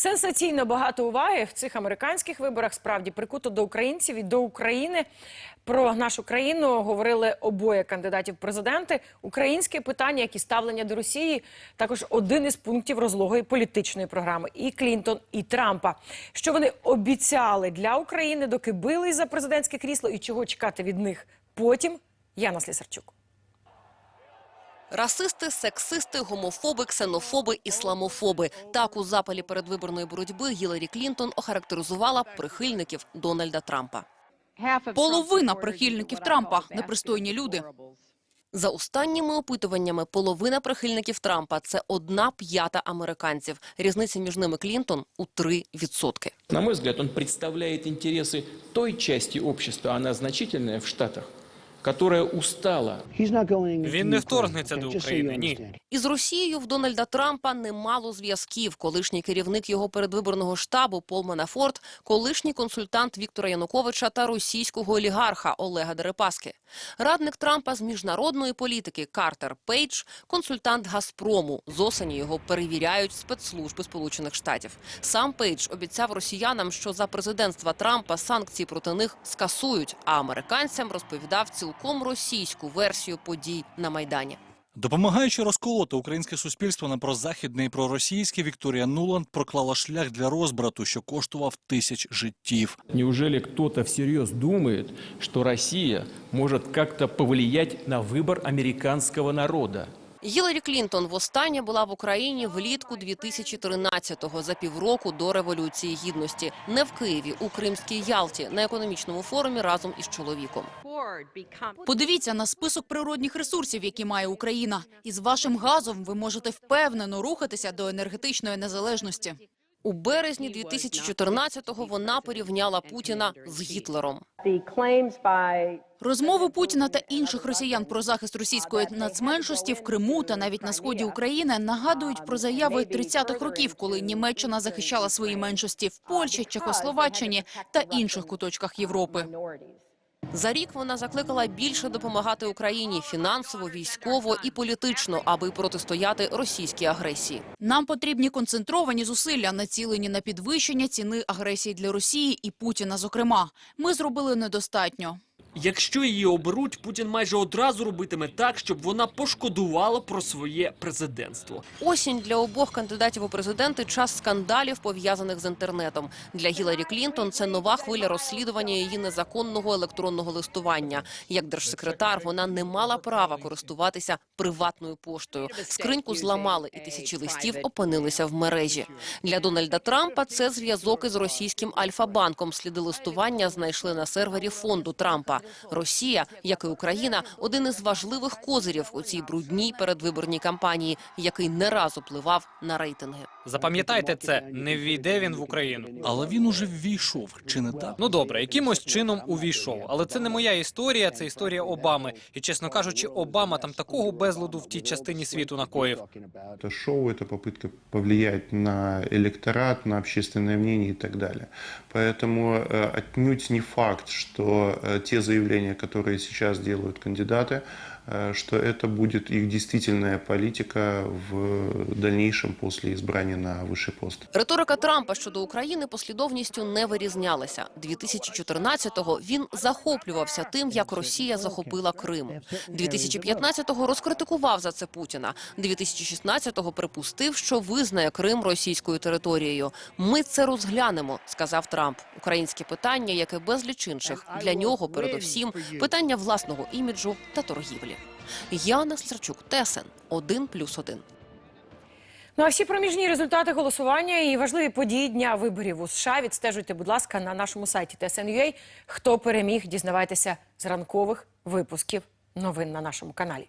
Сенсаційно багато уваги в цих американських виборах справді прикуто до українців і до України. Про нашу країну говорили обоє кандидатів президенти. Українське питання, як і ставлення до Росії, також один із пунктів розлогої політичної програми і Клінтон, і Трампа. Що вони обіцяли для України, доки бились за президентське крісло, і чого чекати від них потім? Яна Слісарчук. Расисти, сексисти, гомофоби, ксенофоби, ісламофоби. Так у запалі передвиборної боротьби Гіларі Клінтон охарактеризувала прихильників Дональда Трампа. Половина прихильників Трампа – непристойні люди. За останніми опитуваннями, половина прихильників Трампа – це одна п'ята американців. Різниця між ними Клінтон у 3%. На мой взгляд, он представляет интересы той части общества, она значительная в Штатах, которая устала Він не вторгнеться до України. Ні. Із Росією в Дональда Трампа немало зв'язків. Колишній керівник його передвиборного штабу Пол Манафорт, колишній консультант Віктора Януковича та російського олігарха Олега Дерипаски. Радник Трампа з міжнародної політики Картер Пейдж, консультант Газпрому. З осені його перевіряють спецслужби Сполучених Штатів. Сам Пейдж обіцяв росіянам, що за президентства Трампа санкції проти них скасують, а американцям розповідав цілком російську версію подій на Майдані. Допомагаючи розколоти українське суспільство на прозахідне і проросійське, Вікторія Нуланд проклала шлях для розбрату, що коштував тисяч життів. Неужели хтось всерйоз думає, що Росія може як-то повлиять на вибір американського народа? Гіларі Клінтон востаннє була в Україні влітку 2013-го, за півроку до Революції Гідності. Не в Києві, у Кримській Ялті, на економічному форумі разом із чоловіком. Подивіться на список природних ресурсів, які має Україна. Із вашим газом ви можете впевнено рухатися до енергетичної незалежності. У березні 2014-го вона порівняла Путіна з Гітлером. Розмови Путіна та інших росіян про захист російської нацменшості в Криму та навіть на сході України нагадують про заяви 30-х років, коли Німеччина захищала свої меншості в Польщі, Чехословаччині та інших куточках Європи. За рік вона закликала більше допомагати Україні фінансово, військово і політично, аби протистояти російській агресії. Нам потрібні концентровані зусилля, націлені на підвищення ціни агресії для Росії і Путіна. Зокрема, ми зробили недостатньо. Якщо її оберуть, Путін майже одразу робитиме так, щоб вона пошкодувала про своє президентство. Осінь для обох кандидатів у президенти час скандалів пов'язаних з інтернетом. Для Гіларі Клінтон це нова хвиля розслідування її незаконного електронного листування. Як держсекретар, вона не мала права користуватися приватною поштою. Скриньку зламали, і тисячі листів опинилися в мережі. Для Дональда Трампа це зв'язок із російським Альфа-банком. Сліди листування знайшли на сервері фонду Трампа. Росія, як і Україна, один із важливих козирів у цій брудній передвиборній кампанії, який не раз впливав на рейтинги. Запам'ятайте це, не ввійде він в Україну. Але він уже ввійшов, чи не так? Ну добре, якимось чином увійшов. Але це не моя історія, це історія Обами. І чесно кажучи, Обама там такого безладу в тій частині світу накоїв. Это шоу, это попытка повлиять на электорат, на общественное мнение и так далее. Поэтому э, отнюдь не факт, что э, те заявления, которые сейчас делают кандидаты, э, что это будет их действительная политика в дальнейшем после избрания на высший пост. Риторика Трампа щодо України послідовністю не вирізнялася. 2014-го він захоплювався тим, як Росія захопила Крим. 2015-го розкритикував за це Путіна. 2016-го припустив, що визнає Крим російською територією. Ми це розглянемо, сказав Трамп. Українське питання, як і безліч інших, для нього передовсім питання власного іміджу та торгівлі. Яна Сларчук, плюс 1+,1. Ну а всі проміжні результати голосування і важливі події дня виборів у США відстежуйте, будь ласка, на нашому сайті TSN.ua. Хто переміг, дізнавайтеся з ранкових випусків новин на нашому каналі.